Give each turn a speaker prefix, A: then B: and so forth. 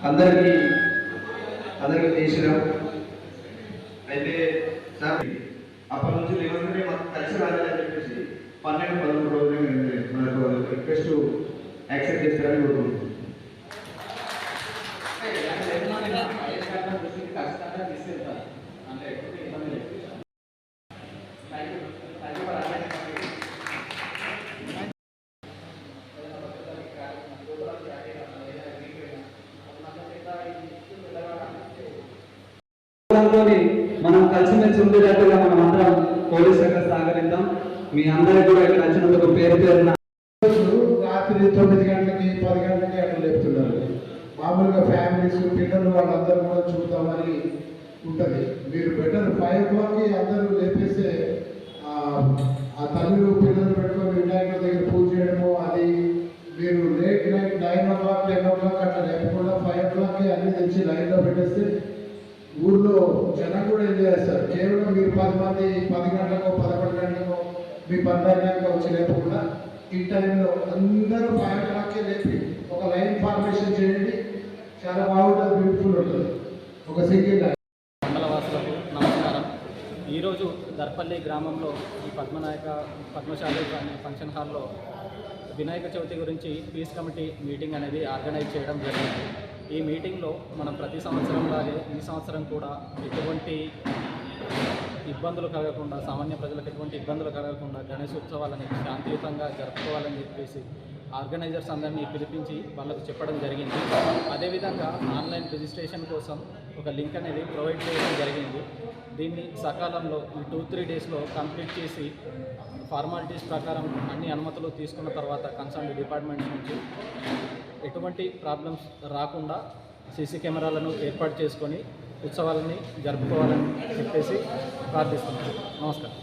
A: అందరికీ అందరికీ చేసినాం అయితే సార్ అప్పటి నుంచి లేవగానే మాకు కలిసి రాలేదని చెప్పేసి పన్నెండు పదమూడు రోజులు మనకు రిక్వెస్ట్ యాక్సెప్ట్ చేస్తారని కోరుకుంటున్నాం
B: ప్రోగ్రాంతోని మనం కలిసిమెలిసి ఉండేటట్టుగా మనం అందరం పోలీస్ శాఖ సహకరిద్దాం. మీ అందరికీ కూడా ఇక్కడ వచ్చినందుకు పేరు పేరున
C: రాత్రి తొమ్మిది గంటలకి పది గంటలకి అట్లా లేపుతున్నారు. మామూలుగా ఫ్యామిలీస్ పిల్లలు వాళ్ళందరూ కూడా చూద్దామని ఉంటుంది. మీరు బెటర్ ఫైవ్ ఓ క్లాక్కి అందరూ లేపేస్తే ఆ, తల్లి తల్లులు పిల్లలు పెట్టుకొని వినాయకుడి దగ్గర పూజ చేయడము అది మీరు late night nine o'clock ten o'clock అట్లా లేపకుండా ఫైవ్ ఓ క్లాక్కి అన్ని తెచ్చి లైన్లో పెట్టేస్తే ఊర్లో జనం కూడా ఏం చేస్తారు? కేవలం మీరు పది మంది పది గంటలకో పదకొండు గంటలకో మీ పందాక వచ్చి లేకుండా ఈ టైంలో అందరూ ఫైవ్ క్లాక్కే లేపి ఒక లైన్ ఫార్మేషన్ చేయండి. చాలా బాగుంటుంది బ్యూటిఫుల్ ఉంటుంది. ఒక సింగిల్ లైన్
D: మండలవాసులకు నమస్కారం. ఈరోజు దర్పల్లి గ్రామంలో ఈ పద్మనాయక పద్మశాలి ఫంక్షన్ హాల్లో వినాయక చవితి గురించి పీస్ కమిటీ మీటింగ్ అనేది ఆర్గనైజ్ చేయడం జరిగింది. ఈ మీటింగ్లో మనం ప్రతి సంవత్సరం లాగే ఈ సంవత్సరం కూడా ఎటువంటి ఇబ్బందులు కలగకుండా సామాన్య ప్రజలకు ఎటువంటి ఇబ్బందులు కలగకుండా గణేష్ ఉత్సవాలని శాంతియుతంగా జరుపుకోవాలని చెప్పేసి ఆర్గనైజర్స్ అందరినీ పిలిపించి వాళ్ళకు చెప్పడం జరిగింది. అదేవిధంగా ఆన్లైన్ రిజిస్ట్రేషన్ కోసం ఒక లింక్ అనేది ప్రొవైడ్ చేయడం జరిగింది. దీన్ని సకాలంలో ఈ టూ త్రీ డేస్లో కంప్లీట్ చేసి ఫార్మాలిటీస్ ప్రకారం అన్ని అనుమతులు తీసుకున్న తర్వాత కన్సర్న్ డిపార్ట్మెంట్ నుంచి ఎటువంటి ప్రాబ్లమ్స్ రాకుండా సీసీ కెమెరాలను ఏర్పాటు చేసుకొని ఉత్సవాలని జరుపుకోవాలని చెప్పేసి ప్రార్థిస్తున్నాను. నమస్కారం.